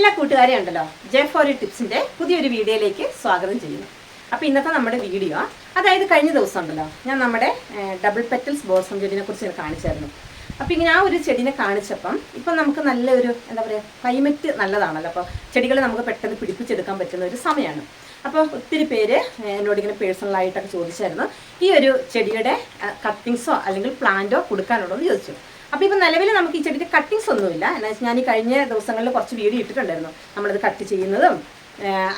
എല്ലാ കൂട്ടുകാരെ ഉണ്ടല്ലോ ജെ ഫോർ ടിപ്സിന്റെ പുതിയൊരു വീഡിയോയിലേക്ക് സ്വാഗതം ചെയ്യുന്നു. അപ്പോൾ ഇന്നത്തെ നമ്മുടെ വീഡിയോ അതായത് കഴിഞ്ഞ ദിവസം ഉണ്ടല്ലോ ഞാൻ നമ്മുടെ ഡബിൾ പെറ്റൽസ് ബോസം ചെടിനെ കുറിച്ച് ഞാൻ കാണിച്ചായിരുന്നു. അപ്പോൾ ഇങ്ങനെ ആ ഒരു ചെടിനെ കാണിച്ചപ്പം ഇപ്പം നമുക്ക് നല്ലൊരു എന്താ പറയുക ക്ലൈമറ്റ് നല്ലതാണല്ലോ. അപ്പോൾ ചെടികൾ നമുക്ക് പെട്ടെന്ന് പിടിപ്പിച്ചെടുക്കാൻ പറ്റുന്ന ഒരു സമയമാണ് അപ്പോൾ ഒത്തിരി പേര് എന്നോട് ഇങ്ങനെ പേഴ്സണലായിട്ടൊക്കെ ചോദിച്ചായിരുന്നു ഈ ഒരു ചെടിയുടെ കട്ടിങ്സോ അല്ലെങ്കിൽ പ്ലാന്റോ കൊടുക്കാനുള്ളതെന്ന് ചോദിച്ചു. അപ്പോൾ ഇപ്പോൾ നിലവിൽ നമുക്ക് ഈ ചെടിക്ക് കട്ടിങ്സ് ഒന്നുമില്ല. വെച്ചാൽ ഞാൻ ഈ കഴിഞ്ഞ ദിവസങ്ങളിൽ കുറച്ച് വീഡിയോ ഇട്ടിട്ടുണ്ടായിരുന്നു. നമ്മളത് കട്ട് ചെയ്യുന്നതും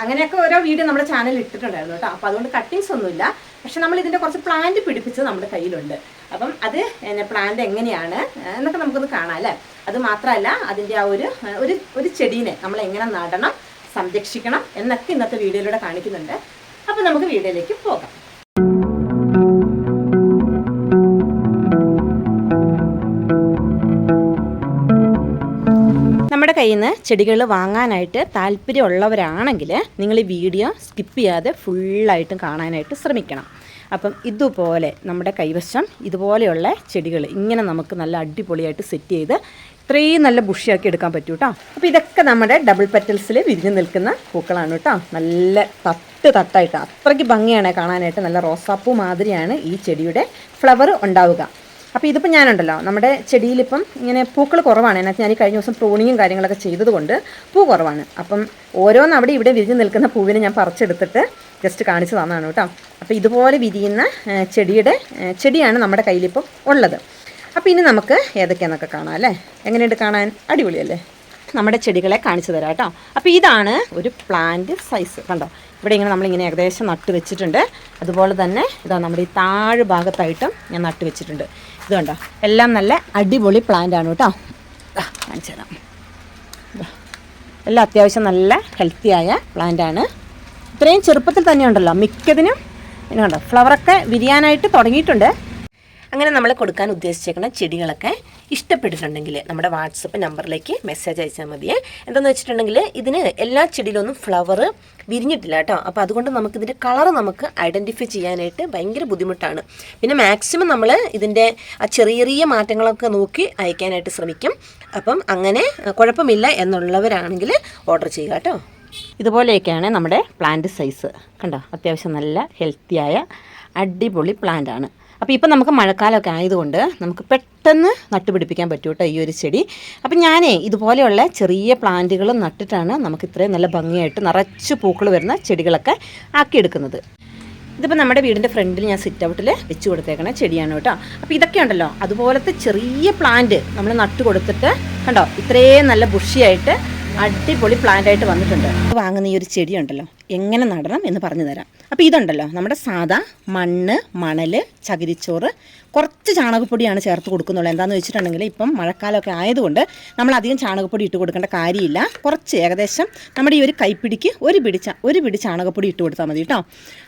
അങ്ങനെയൊക്കെ ഓരോ വീഡിയോ നമ്മുടെ ചാനലിൽ ഇട്ടിട്ടുണ്ടായിരുന്നു കേട്ടോ. അപ്പോൾ അതുകൊണ്ട് കട്ടിങ്സ് ഒന്നുമില്ല. പക്ഷെ നമ്മൾ ഇതിന്റെ കുറച്ച് പ്ലാന്റ് പിടിപ്പിച്ച് നമ്മുടെ കയ്യിലുണ്ട്. അപ്പം അത് എന്നെ പ്ലാന്റ് എങ്ങനെയാണ് എന്നൊക്കെ നമുക്കൊന്ന് കാണാം അല്ലേ? അത് മാത്രമല്ല അതിന്റെ ആ ഒരു ഒരു ഒരു ചെടീനെ നമ്മൾ എങ്ങനെ നടണം സംരക്ഷിക്കണം എന്നൊക്കെ ഇന്നത്തെ വീഡിയോയിലൂടെ കാണിക്കുന്നുണ്ട്. അപ്പം നമുക്ക് വീഡിയോയിലേക്ക് പോകാം. നമ്മുടെ കയ്യിൽ നിന്ന് ചെടികൾ വാങ്ങാനായിട്ട് താല്പര്യമുള്ളവരാണെങ്കിൽ നിങ്ങൾ ഈ വീഡിയോ സ്കിപ്പ് ചെയ്യാതെ ഫുള്ളായിട്ടും കാണാനായിട്ട് ശ്രമിക്കണം. അപ്പം ഇതുപോലെ നമ്മുടെ കൈവശം ഇതുപോലെയുള്ള ചെടികൾ ഇങ്ങനെ നമുക്ക് നല്ല അടിപൊളിയായിട്ട് സെറ്റ് ചെയ്ത് ഇത്രയും നല്ല ബുഷിയാക്കി എടുക്കാൻ പറ്റും കേട്ടോ അപ്പോൾ ഇതൊക്കെ നമ്മുടെ ഡബിൾ പെറ്റൽസിൽ വിരിഞ്ഞ് നിൽക്കുന്ന പൂക്കളാണ് കേട്ടോ നല്ല തട്ട് തട്ടായിട്ട് അത്രയ്ക്ക് ഭംഗിയാണ് കാണാനായിട്ട് നല്ല റോസാപ്പൂ മാതിരിയാണ് ഈ ചെടിയുടെ ഫ്ലവർ ഉണ്ടാവുക. അപ്പോൾ ഇതിപ്പോൾ ഞാനുണ്ടല്ലോ നമ്മുടെ ചെടിയിലിപ്പം ഇങ്ങനെ പൂക്കൾ കുറവാണ്. അതിനകത്ത് ഞാൻ ഈ കഴിഞ്ഞ ദിവസം പ്രൂണിങ്ങും കാര്യങ്ങളൊക്കെ ചെയ്തതുകൊണ്ട് പൂ കുറവാണ്. അപ്പം ഓരോന്ന് അവിടെ ഇവിടെ വിരിഞ്ഞ് നിൽക്കുന്ന പൂവിനെ ഞാൻ പറിച്ചെടുത്തിട്ട് ജസ്റ്റ് കാണിച്ചു തന്നതാണ് കേട്ടോ. അപ്പോൾ ഇതുപോലെ വിരിയുന്ന ചെടിയുടെ ചെടിയാണ് നമ്മുടെ കയ്യിലിപ്പം ഉള്ളത്. അപ്പോൾ ഇനി നമുക്ക് ഏതൊക്കെയാണെന്നൊക്കെ കാണാം അല്ലേ? എങ്ങനെയുണ്ട് കാണാൻ? അടിപൊളിയല്ലേ? നമ്മുടെ ചെടികളെ കാണിച്ചു തരാം കേട്ടോ. അപ്പോൾ ഇതാണ് ഒരു പ്ലാന്റ് സൈസ് കണ്ടോ? ഇവിടെ ഇങ്ങനെ നമ്മളിങ്ങനെ ഏകദേശം നട്ട് വെച്ചിട്ടുണ്ട്. അതുപോലെ തന്നെ ഇതാ നമ്മുടെ ഈ താഴ് ഭാഗത്തായിട്ടും ഞാൻ നട്ട് വെച്ചിട്ടുണ്ട്. ഇത് കണ്ടോ? എല്ലാം നല്ല അടിപൊളി പ്ലാന്റ് ആണ് കേട്ടോ. കാണിച്ചു തരാം. എല്ലാം അത്യാവശ്യം നല്ല ഹെൽത്തിയായ പ്ലാന്റ് ആണ്. ഇത്രയും ചെറുപ്പത്തിൽ തന്നെ ഉണ്ടല്ലോ. മിക്കതിനും പിന്നെ കണ്ടോ? ഫ്ലവറൊക്കെ വിരിയാനായിട്ട് തുടങ്ങിയിട്ടുണ്ട്. അങ്ങനെ നമ്മൾ കൊടുക്കാൻ ഉദ്ദേശിച്ചേക്കുന്ന ചെടികളൊക്കെ ഇഷ്ടപ്പെട്ടിട്ടുണ്ടെങ്കിൽ നമ്മുടെ വാട്സപ്പ് നമ്പറിലേക്ക് മെസ്സേജ് അയച്ചാൽ മതിയേ എന്താണെന്ന് വെച്ചിട്ടുണ്ടെങ്കിൽ ഇതിന് എല്ലാ ചെടിയിലൊന്നും ഫ്ലവർ വിരിഞ്ഞിട്ടില്ല കേട്ടോ. അപ്പോൾ അതുകൊണ്ട് നമുക്ക് ഇതിന്റെ കളർ നമുക്ക് ഐഡന്റിഫൈ ചെയ്യാനായിട്ട് ഭയങ്കര ബുദ്ധിമുട്ടാണ്. പിന്നെ മാക്സിമം നമ്മൾ ഇതിന്റെ ആ ചെറിയ ചെറിയ മാറ്റങ്ങളൊക്കെ നോക്കി അയക്കാനായിട്ട് ശ്രമിക്കും. അപ്പം അങ്ങനെ കുഴപ്പമില്ല എന്നുള്ളവരാണെങ്കിൽ ഓർഡർ ചെയ്യുക കേട്ടോ. ഇതുപോലെയൊക്കെയാണ് നമ്മുടെ പ്ലാന്റ് സൈസ് കണ്ടോ? അത്യാവശ്യം നല്ല ഹെൽത്തിയായ അടിപൊളി പ്ലാന്റ് ആണ്. അപ്പോൾ ഇപ്പം നമുക്ക് മഴക്കാലമൊക്കെ ആയതുകൊണ്ട് നമുക്ക് പെട്ടെന്ന് നട്ടുപിടിപ്പിക്കാൻ പറ്റും കേട്ടോ ഈ ഒരു ചെടി. അപ്പം ഞാനേ ഇതുപോലെയുള്ള ചെറിയ പ്ലാന്റുകളും നട്ടിട്ടാണ് നമുക്ക് ഇത്രയും നല്ല ഭംഗിയായിട്ട് നിറച്ച് പൂക്കൾ വരുന്ന ചെടികളൊക്കെ ആക്കിയെടുക്കുന്നത്. ഇതിപ്പോൾ നമ്മുടെ വീടിന്റെ ഫ്രണ്ടിൽ ഞാൻ സിറ്റ് ഔട്ടിൽ വെച്ച് കൊടുത്തേക്കണ ചെടിയാണ് കേട്ടോ. അപ്പോൾ ഇതൊക്കെ ഉണ്ടല്ലോ അതുപോലത്തെ ചെറിയ പ്ലാന്റ് നമ്മൾ നട്ടു കൊടുത്തിട്ട് കണ്ടോ ഇത്രയും നല്ല ബുഷിയായിട്ട് അടിപൊളി പ്ലാന്റ് ആയിട്ട് വന്നിട്ടുണ്ട്. വാങ്ങുന്ന ഈ ഒരു ചെടിയുണ്ടല്ലോ എങ്ങനെ നടണം എന്ന് പറഞ്ഞു തരാം. അപ്പോൾ ഇതുണ്ടല്ലോ നമ്മുടെ സാദാ മണ്ണ് മണൽ ചകിരിച്ചോറ് കുറച്ച് ചാണകപ്പൊടിയാണ് ചേർത്ത് കൊടുക്കുന്നുള്ളൂ. എന്താണെന്ന് വെച്ചിട്ടുണ്ടെങ്കിൽ ഇപ്പം മഴക്കാലമൊക്കെ ആയതുകൊണ്ട് നമ്മൾ അധികം ചാണകപ്പൊടി ഇട്ട് കൊടുക്കേണ്ട കാര്യമില്ല. കുറച്ച് ഏകദേശം നമ്മുടെ ഈ ഒരു കൈപ്പിടിക്ക് ഒരു പിടി ഒരു പിടി ചാണകപ്പൊടി ഇട്ട് കൊടുത്താൽ മതി കേട്ടോ.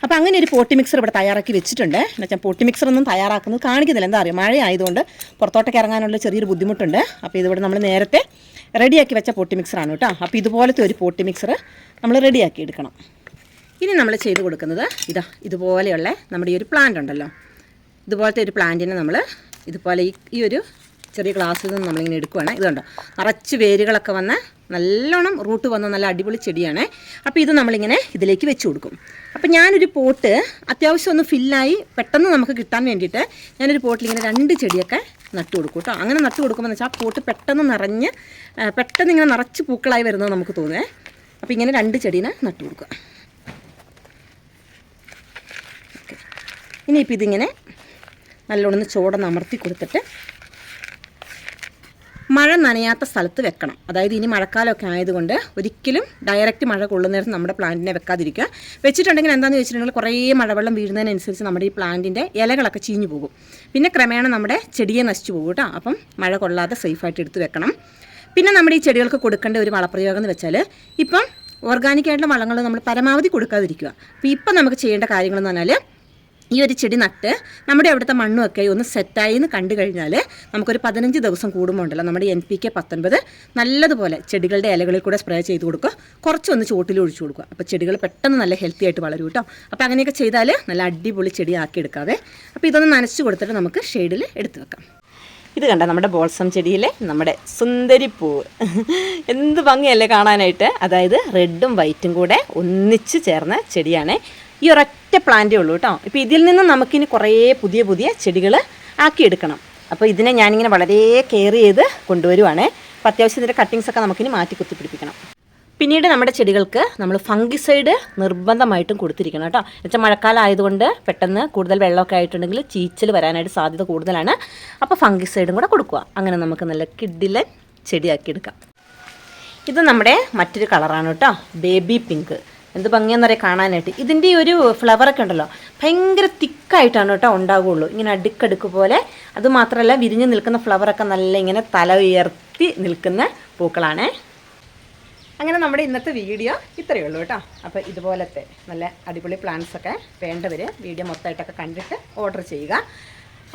അപ്പോൾ അങ്ങനെ ഒരു പോട്ടി മിക്സർ ഇവിടെ തയ്യാറാക്കി വെച്ചിട്ടുണ്ട്. എന്നുവെച്ചാൽ പോട്ടി മിക്സർ ഒന്നും തയ്യാറാക്കുന്നത് കാണിക്കുന്നില്ല. എന്താ അറിയാം? മഴ ആയതുകൊണ്ട് പുറത്തോട്ടൊക്കെ ഇറങ്ങാനുള്ള ചെറിയൊരു ബുദ്ധിമുട്ടുണ്ട്. അപ്പോൾ ഇതിവിടെ നമ്മൾ നേരത്തെ റെഡിയാക്കി വെച്ച പോട്ടി മിക്സറാണ് കേട്ടോ. അപ്പോൾ ഇതുപോലത്തെ ഒരു പോട്ടി മിക്സർ നമ്മൾ റെഡിയാക്കി എടുക്കണം. ഇനി നമ്മൾ ചെയ്ത് കൊടുക്കുന്നത് ഇതാ ഇതുപോലെയുള്ള നമ്മുടെ ഈ ഒരു പ്ലാന്റ് ഉണ്ടല്ലോ. ഇതുപോലത്തെ ഒരു പ്ലാന്റിനെ നമ്മൾ ഇതുപോലെ ഈ ഈ ഒരു ചെറിയ ഗ്ലാസ്സിൽ നിന്ന് നമ്മളിങ്ങനെ എടുക്കുവാണ്. ഇതുണ്ടോ നിറച്ച് വേരുകളൊക്കെ വന്ന് നല്ലോണം റൂട്ട് വന്ന നല്ല അടിപൊളി ചെടിയാണ്. അപ്പോൾ ഇത് നമ്മളിങ്ങനെ ഇതിലേക്ക് വെച്ച് കൊടുക്കും. അപ്പോൾ ഞാനൊരു പോട്ട് അത്യാവശ്യം ഒന്ന് ഫില്ലായി പെട്ടെന്ന് നമുക്ക് കിട്ടാൻ വേണ്ടിയിട്ട് ഞാനൊരു പോട്ടിൽ ഇങ്ങനെ രണ്ട് ചെടിയൊക്കെ നട്ടു കൊടുക്കും കേട്ടോ. അങ്ങനെ നട്ടു കൊടുക്കുമ്പോൾ വെച്ചാൽ ആ പോട്ട് പെട്ടെന്ന് നിറഞ്ഞ് പെട്ടെന്ന് ഇങ്ങനെ നിറച്ച് പൂക്കളായി വരുന്നത് നമുക്ക് തോന്നേ അപ്പോൾ ഇങ്ങനെ രണ്ട് ചെടീനെ നട്ടു കൊടുക്കുക. ഇനിയിപ്പോൾ ഇതിങ്ങനെ നല്ലോണം ചോടൊന്ന് അമർത്തി കൊടുത്തിട്ട് മഴ നനയാത്ത സ്ഥലത്ത് വെക്കണം. അതായത് ഇനി മഴക്കാലമൊക്കെ ആയതുകൊണ്ട് ഒരിക്കലും ഡയറക്റ്റ് മഴ കൊള്ളുന്നേരം നമ്മുടെ പ്ലാന്റിനെ വെക്കാതിരിക്കുക. വെച്ചിട്ടുണ്ടെങ്കിൽ എന്താണെന്ന് വെച്ചിട്ടുണ്ടെങ്കിൽ കുറേ മഴവെള്ളം വീഴുന്നതിനനുസരിച്ച് നമ്മുടെ ഈ പ്ലാന്റിന്റെ ഇലകളൊക്കെ ചീഞ്ഞു പോകും. പിന്നെ ക്രമേണ നമ്മുടെ ചെടിയെ നശിച്ചു പോകും കേട്ടോ. അപ്പം മഴ കൊള്ളാതെ സേഫായിട്ട് എടുത്ത് വെക്കണം. പിന്നെ നമ്മുടെ ഈ ചെടികൾക്ക് കൊടുക്കേണ്ട ഒരു വളപ്രയോഗം എന്ന് വെച്ചാൽ ഇപ്പം ഓർഗാനിക് ആയിട്ടുള്ള വളങ്ങൾ നമ്മൾ പരമാവധി കൊടുക്കാതിരിക്കുക. അപ്പോൾ ഇപ്പം നമുക്ക് ചെയ്യേണ്ട കാര്യങ്ങളെന്ന് പറഞ്ഞാൽ ഈ ഒരു ചെടി നട്ട് നമ്മുടെ അവിടുത്തെ മണ്ണുമൊക്കെ ഒന്ന് സെറ്റായി എന്ന് കണ്ടു കഴിഞ്ഞാൽ നമുക്കൊരു പതിനഞ്ച് ദിവസം കൂടുമ്പോൾ ഉണ്ടല്ലോ നമ്മുടെ എൻ പി കെ പത്തൊൻപത് നല്ലതുപോലെ ചെടികളുടെ ഇലകളിൽ കൂടെ സ്പ്രേ ചെയ്ത് കൊടുക്കുക. കുറച്ചൊന്ന് ചോട്ടിൽ ഒഴിച്ചു കൊടുക്കുക. അപ്പോൾ ചെടികൾ പെട്ടെന്ന് നല്ല ഹെൽത്തി ആയിട്ട് വളരും കേട്ടോ അപ്പോൾ അങ്ങനെയൊക്കെ ചെയ്താൽ നല്ല അടിപൊളി ചെടി ആക്കി എടുക്കാവേ. അപ്പോൾ ഇതൊന്ന് നനച്ച് കൊടുത്തിട്ട് നമുക്ക് ഷെയ്ഡിൽ എടുത്തു വെക്കാം. ഇത് കണ്ട നമ്മുടെ ബോൾസം ചെടിയിലെ നമ്മുടെ സുന്ദരി പൂവ്. എന്ത് ഭംഗിയല്ലേ കാണാനായിട്ട്. അതായത് റെഡും വൈറ്റും കൂടെ ഒന്നിച്ച് ചേർന്ന ചെടിയാണ്. ഈ ഒരൊറ്റ പ്ലാന്റേ ഉള്ളൂ കേട്ടോ ഇപ്പോൾ ഇതിൽ നിന്ന് നമുക്കിനി കുറേ പുതിയ പുതിയ ചെടികൾ ആക്കിയെടുക്കണം. അപ്പോൾ ഇതിനെ ഞാനിങ്ങനെ വളരെ കെയർ ചെയ്ത് കൊണ്ടുവരുവാണ്. അപ്പോൾ അത്യാവശ്യം ഇതിന്റെ കട്ടിങ്സ് ഒക്കെ നമുക്കിനി മാറ്റി കുത്തിപ്പിടിപ്പിക്കണം പിന്നീട് നമ്മുടെ ചെടികൾക്ക് നമ്മൾ ഫംഗിസൈഡ് നിർബന്ധമായിട്ടും കൊടുത്തിരിക്കണം കേട്ടോ എന്നുവെച്ചാൽ മഴക്കാലം ആയതുകൊണ്ട് പെട്ടെന്ന് കൂടുതൽ വെള്ളമൊക്കെ ആയിട്ടുണ്ടെങ്കിൽ ചീച്ചൽ വരാനായിട്ട് സാധ്യത കൂടുതലാണ്. അപ്പോൾ ഫംഗിസൈഡും കൂടെ കൊടുക്കുക. അങ്ങനെ നമുക്ക് നല്ല കിഡിലൻ ചെടിയാക്കിയെടുക്കാം. ഇത് നമ്മുടെ മറ്റൊരു കളറാണ് കേട്ടോ ബേബി പിങ്ക്. എന്ത് ഭംഗിയെന്നറിയാം കാണാനായിട്ട്. ഇതിന്റെ ഒരു ഫ്ലവറൊക്കെ ഉണ്ടല്ലോ ഭയങ്കര തിക്കായിട്ടാണ് കേട്ടോ ഉണ്ടാവുകയുള്ളൂ ഇങ്ങനെ അടുക്കടുക്ക് പോലെ അത് മാത്രമല്ല വിരിഞ്ഞ് നിൽക്കുന്ന ഫ്ലവറൊക്കെ നല്ല ഇങ്ങനെ തല ഉയർത്തി നിൽക്കുന്ന പൂക്കളാണ്. അങ്ങനെ നമ്മുടെ ഇന്നത്തെ വീഡിയോ ഇത്രയേ ഉള്ളൂ കേട്ടോ. അപ്പോൾ ഇതുപോലത്തെ നല്ല അടിപൊളി പ്ലാന്റ്സ് ഒക്കെ വേണ്ടവർ വീഡിയോ മൊത്തമായിട്ടൊക്കെ കണ്ടിട്ട് ഓർഡർ ചെയ്യുക.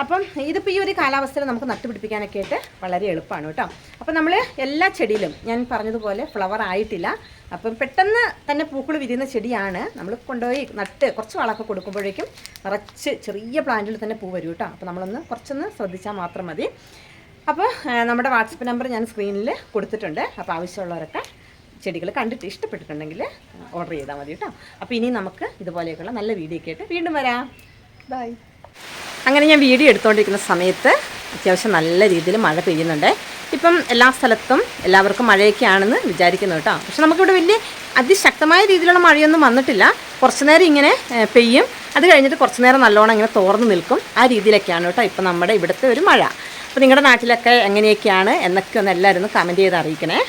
അപ്പം ഇതിപ്പോൾ ഈ ഒരു കാലാവസ്ഥയിൽ നമുക്ക് നട്ടുപിടിപ്പിക്കാനൊക്കെ ആയിട്ട് വളരെ എളുപ്പമാണ് കേട്ടോ. അപ്പം നമ്മൾ എല്ലാ ചെടിയിലും ഞാൻ പറഞ്ഞതുപോലെ ഫ്ലവർ ആയിട്ടില്ല. അപ്പം പെട്ടെന്ന് തന്നെ പൂക്കൾ വിരിയുന്ന ചെടിയാണ് നമ്മൾ കൊണ്ടുപോയി നട്ട് കുറച്ച് വളമൊക്കെ കൊടുക്കുമ്പോഴേക്കും നിറച്ച് ചെറിയ പ്ലാന്റിൽ തന്നെ പൂ വരും കേട്ടോ. അപ്പോൾ നമ്മളൊന്ന് കുറച്ചൊന്ന് ശ്രദ്ധിച്ചാൽ മാത്രം മതി. അപ്പോൾ നമ്മുടെ വാട്സപ്പ് നമ്പർ ഞാൻ സ്ക്രീനിൽ കൊടുത്തിട്ടുണ്ട്. അപ്പോൾ ആവശ്യമുള്ളവരൊക്കെ ചെടികൾ കണ്ടിട്ട് ഇഷ്ടപ്പെട്ടിട്ടുണ്ടെങ്കിൽ ഓർഡർ ചെയ്താൽ മതി കേട്ടോ. അപ്പോൾ ഇനി നമുക്ക് ഇതുപോലെയൊക്കെയുള്ള നല്ല വീഡിയോ ഒക്കെ ആയിട്ട് വീണ്ടും വരാം. ബൈ അങ്ങനെ ഞാൻ വീഡിയോ എടുത്തുകൊണ്ടിരിക്കുന്ന സമയത്ത് അത്യാവശ്യം നല്ല രീതിയിൽ മഴ പെയ്യുന്നുണ്ട്. ഇപ്പം എല്ലാ സ്ഥലത്തും എല്ലാവർക്കും മഴയൊക്കെ ആണെന്ന് വിചാരിക്കുന്നു കേട്ടോ. പക്ഷെ നമുക്കിവിടെ വലിയ അതിശക്തമായ രീതിയിലുള്ള മഴയൊന്നും വന്നിട്ടില്ല. കുറച്ച് നേരം ഇങ്ങനെ പെയ്യും. അത് കഴിഞ്ഞിട്ട് കുറച്ച് നേരം നല്ലോണം ഇങ്ങനെ തോർന്ന് നിൽക്കും. ആ രീതിയിലൊക്കെയാണ് കേട്ടോ ഇപ്പം നമ്മുടെ ഇവിടുത്തെ ഒരു മഴ. അപ്പോൾ നിങ്ങളുടെ നാട്ടിലൊക്കെ എങ്ങനെയൊക്കെയാണ് എന്നൊക്കെ ഒന്ന് എല്ലാവരും ഒന്ന് കമന്റ് ചെയ്ത് അറിയിക്കണേ.